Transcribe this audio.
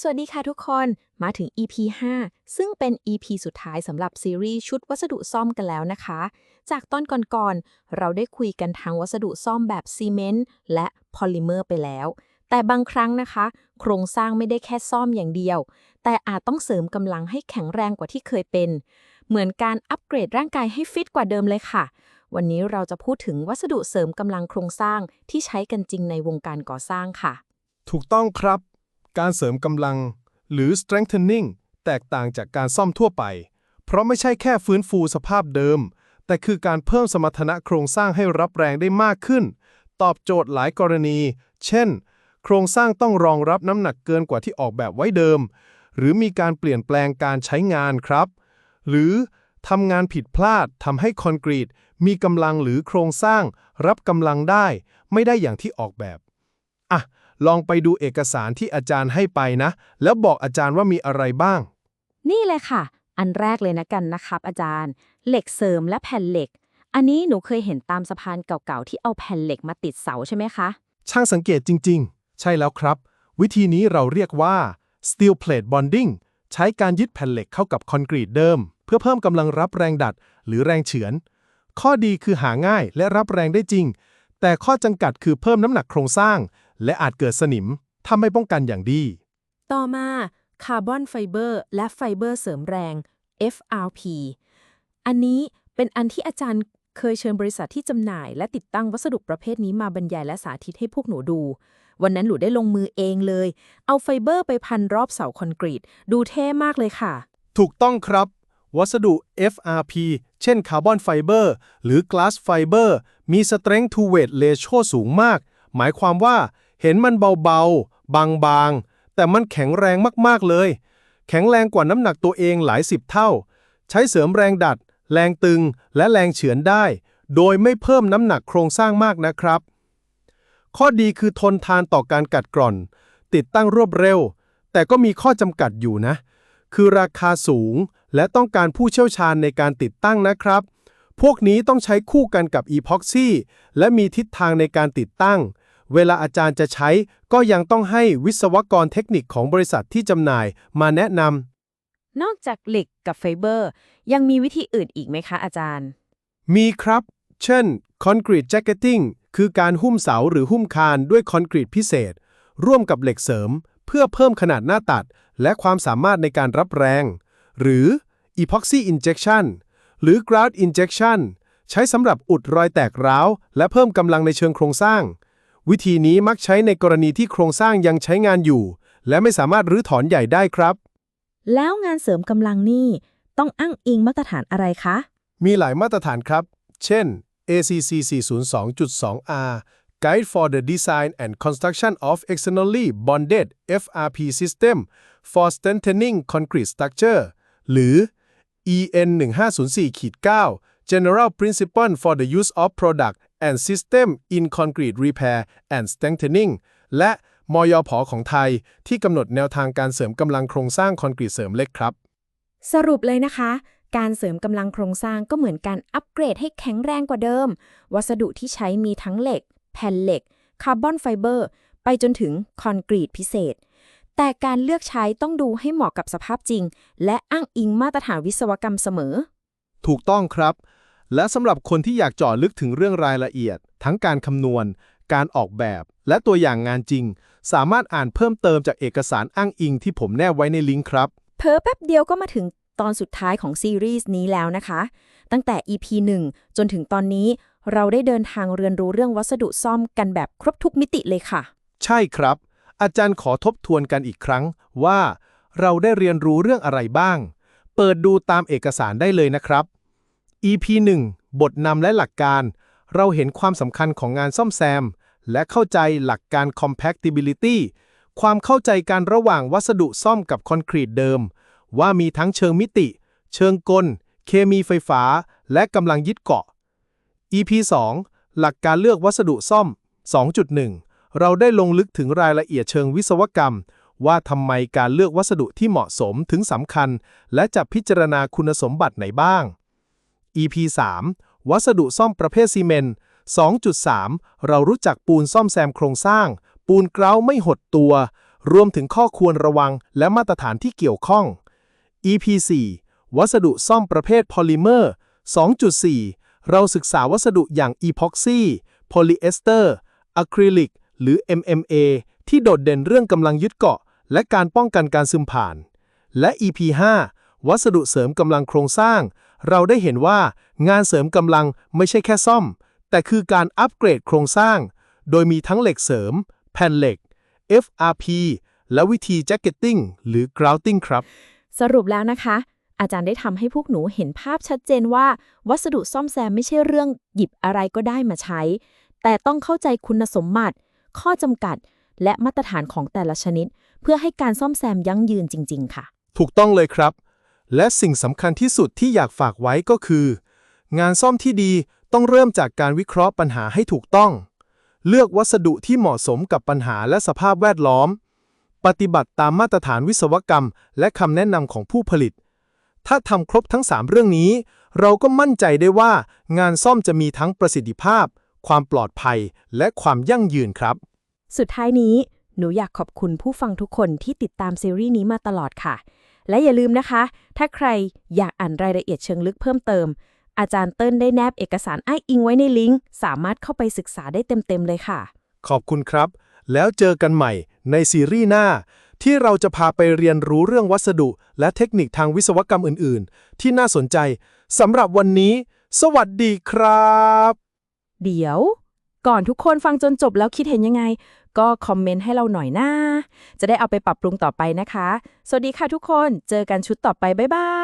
สวัสดีค่ะทุกคนมาถึง EP 5 ซึ่งเป็น EP สุดท้ายสำหรับซีรีส์ชุดวัสดุซ่อมกันแล้วนะคะ จากตอนก่อนๆ เราได้คุยกันทางวัสดุซ่อมแบบซีเมนต์และพอลิเมอร์ไปแล้ว แต่บางครั้งนะคะ โครงสร้างไม่ได้แค่ซ่อมอย่างเดียว แต่อาจต้องเสริมกำลังให้แข็งแรงกว่าที่เคยเป็น เหมือนการอัปเกรดร่างกายให้ฟิตกว่าเดิมเลยค่ะ วันนี้เราจะพูดถึงวัสดุเสริมกำลังโครงสร้างที่ใช้กันจริงในวงการก่อสร้างค่ะ ถูกต้องครับ การเสริมกำลัง หรือ strengthening แตกต่างจากการซ่อมทั่วไป เพราะไม่ใช่แค่ฟื้นฟูสภาพเดิม แต่คือการเพิ่มสมรรถนะโครงสร้างให้รับแรงได้มากขึ้น ตอบโจทย์หลายกรณี เช่น โครงสร้างต้องรองรับน้ำหนักเกินกว่าที่ออกแบบไว้เดิม หรือมีการเปลี่ยนแปลงการใช้งานครับ หรือทำงานผิดพลาดทำให้คอนกรีต มีกำลังหรือโครงสร้าง รับกำลังได้ ไม่ได้อย่างที่ออกแบบ อะ ลองไปดูเอกสารที่อาจารย์ให้ไปนะ แล้วบอกอาจารย์ว่ามีอะไรบ้าง นี่เลยค่ะ อันแรกเลยนะกันนะครับ อาจารย์ เหล็กเสริมและแผ่นเหล็ก อันนี้หนูเคยเห็นตามสะพานเก่าๆที่เอาแผ่นเหล็กมาติดเสาใช่ไหมคะ ช่างสังเกตจริง ๆ ใช่แล้วครับ วิธีนี้เราเรียกว่า steel plate bonding ใช้การยึดแผ่นเหล็กเข้ากับคอนกรีตเดิม เพื่อเพิ่มกำลังรับแรงดัด หรือแรงเฉือน ข้อดีคือหาง่ายและรับแรงได้จริง แต่ข้อจำกัดคือเพิ่มน้ำหนักโครงสร้าง และอาจเกิดสนิมถ้าไม่ป้องกันอย่างดี ต่อมาคาร์บอนไฟเบอร์และไฟเบอร์เสริมแรง FRP อันนี้เป็นอันที่อาจารย์เคยเชิญบริษัทที่จำหน่าย และติดตั้งวัสดุประเภทนี้มาบรรยายและสาธิตให้พวกหนูดู วันนั้นหนูได้ลงมือเองเลย เอาไฟเบอร์ไปพันรอบเสาคอนกรีต ดูเท่มากเลยค่ะ ถูกต้องครับ วัสดุ FRP เช่นคาร์บอนไฟเบอร์หรือ glass fiber มี strength to weight ratio สูงมาก หมายความว่า เห็นมันเบาๆ บางๆ แต่มันแข็งแรงมากๆเลย แข็งแรงกว่าน้ำหนักตัวเองหลายสิบเท่า ใช้เสริมแรงดัด แรงตึงและแรงเฉือนได้ โดยไม่เพิ่มน้ำหนักโครงสร้างมากนะครับ ข้อดีคือทนทานต่อการกัดกร่อน ติดตั้งรวดเร็ว แต่ก็มีข้อจำกัดอยู่นะ คือราคาสูงและต้องการผู้เชี่ยวชาญในการติดตั้งนะครับ พวกนี้ต้องใช้คู่กันกับอีพ็อกซี่และมีทิศทางในการติดตั้ง เวลาอาจารย์จะใช้ก็ยังต้องให้วิศวกรเทคนิคของบริษัทที่จำหน่ายมาแนะนำ นอกจากเหล็กกับไฟเบอร์ ยังมีวิธีอื่นอีกไหมคะอาจารย์ มีครับ เช่น Concrete Jacketing คือการหุ้มเสาหรือหุ้มคานด้วยคอนกรีตพิเศษ ร่วมกับเหล็กเสริม เพื่อเพิ่มขนาดหน้าตัด และความสามารถในการรับแรง หรือ Epoxy Injection หรือ Grout Injection ใช้สำหรับอุดรอยแตกร้าว และเพิ่มกำลังในเชิงโครงสร้าง วิธีนี้มักใช้ในกรณีที่โครงสร้างยังใช้งานอยู่ และไม่สามารถรื้อถอนใหญ่ได้ครับ แล้วงานเสริมกำลังนี่ต้องอ้างอิงมาตรฐานอะไรคะ มีหลายมาตรฐานครับ เช่น ACC 402.2R Guide for the Design and Construction of Externally Bonded FRP System for Strengthening Concrete Structure หรือ EN 1504-9 General Principle for the Use of Product and System in Concrete Repair and Strengthening และมยผของไทย ที่กำหนดแนวทางการเสริมกำลังโครงสร้างคอนกรีตเสริมเล็กครับ สรุปเลยนะคะ การเสริมกำลังโครงสร้างก็เหมือนการอัปเกรดให้แข็งแรงกว่าเดิม วัสดุที่ใช้มีทั้งเหล็ก แผ่นเหล็ก คาร์บอนไฟเบอร์ ไปจนถึงคอนกรีตพิเศษ แต่การเลือกใช้ต้องดูให้เหมาะกับสภาพจริง และอ้างอิงมาตรฐานวิศวกรรมเสมอ ถูกต้องครับ และสำหรับคนที่อยากเจาะลึกถึงเรื่องรายละเอียด ทั้งการคำนวณ การออกแบบ และตัวอย่างงานจริง สามารถอ่านเพิ่มเติมจากเอกสารอ้างอิงที่ผมแนบไว้ในลิงก์ครับ เพอแป๊บเดียวก็มาถึงตอนสุดท้ายของซีรีส์นี้แล้วนะคะ ตั้งแต่ EP 1 จนถึงตอนนี้ เราได้เดินทางเรียนรู้เรื่องวัสดุซ่อมกันแบบครบทุกมิติเลยค่ะ ใช่ครับ อาจารย์ขอทบทวนกันอีกครั้งว่า เราได้เรียนรู้เรื่องอะไรบ้าง เปิดดูตามเอกสารได้เลยนะครับ EP 1 บทนำและหลักการ เราเห็นความสำคัญของงานซ่อมแซม และเข้าใจหลักการ compactability ความเข้าใจการระหว่างวัสดุซ่อมกับคอนกรีตเดิม ว่ามีทั้งเชิงมิติ เชิงกล เคมีไฟฟ้า และกำลังยึดเกาะ EP 2 หลักการเลือกวัสดุซ่อม 2.1 เราได้ลงลึกถึงรายละเอียดเชิงวิศวกรรม ว่าทำไมการเลือกวัสดุที่เหมาะสมถึงสำคัญ และจะพิจารณาคุณสมบัติไหนบ้าง EP 3 วัสดุซ่อมประเภทซีเมนต์ 2.3 เรารู้จักปูนซ่อมแซมโครงสร้าง ปูนเกราไม่หดตัว รวมถึงข้อควรระวังและมาตรฐานที่เกี่ยวข้อง EP 4 วัสดุซ่อมประเภทพอลิเมอร์ 2.4 เราศึกษาวัสดุอย่างอีพ็อกซี่โพลีเอสเตอร์อะคริลิกหรือ MMA ที่โดดเด่นเรื่องกำลังยึดเกาะ และการป้องกันการซึมผ่าน และ EP 5 วัสดุเสริมกำลังโครงสร้าง เราได้เห็นว่างานเสริมกำลังไม่ใช่แค่ซ่อม แต่คือการอัปเกรดโครงสร้าง โดยมีทั้งเหล็กเสริม แผ่นเหล็ก FRP และวิธีแจ็คเก็ตติ้งหรือ grouting ครับ สรุปแล้วนะคะ อาจารย์ได้ทำให้พวกหนูเห็นภาพชัดเจนว่า วัสดุซ่อมแซมไม่ใช่เรื่องหยิบอะไรก็ได้มาใช้ แต่ต้องเข้าใจคุณสมบัติ ข้อจำกัด และมาตรฐานของแต่ละชนิด เพื่อให้การซ่อมแซมยั่งยืนจริง ๆ ค่ะ ถูกต้องเลยครับ และสิ่งสำคัญที่สุดที่อยากฝากไว้ก็คือ งานซ่อมที่ดีต้องเริ่มจากการวิเคราะห์ปัญหาให้ถูกต้อง เลือกวัสดุที่เหมาะสมกับปัญหาและสภาพแวดล้อม ปฏิบัติตามมาตรฐานวิศวกรรม และคำแนะนำของผู้ผลิต ถ้าทำครบทั้ง 3 เรื่องนี้ เราก็มั่นใจได้ว่า งานซ่อมจะมีทั้งประสิทธิภาพ ความปลอดภัย และความยั่งยืนครับ สุดท้ายนี้หนูอยากขอบคุณผู้ฟังทุกคนที่ติดตามซีรีส์นี้มาตลอดค่ะ และอย่าลืมนะคะ ถ้าใครอยากอ่านรายละเอียดเชิงลึกเพิ่มเติม อาจารย์เติ้ลได้แนบเอกสารอ้างอิงไว้ในลิงก์ สามารถเข้าไปศึกษาได้เต็มๆเลยค่ะ ขอบคุณครับ แล้วเจอกันใหม่ในซีรีส์หน้า ที่เราจะพาไปเรียนรู้เรื่องวัสดุ และเทคนิคทางวิศวกรรมอื่น ๆ ที่น่าสนใจสำหรับวันนี้ สวัสดีครับ เดี๋ยว ก่อนทุกคนฟังจนจบแล้วคิดเห็นยังไง ก็คอมเมนต์ให้เราหน่อยนะจะได้เอาไปปรับปรุงต่อไปนะคะ สวัสดีค่ะทุกคน เจอกันชุดต่อไป บ๊ายบาย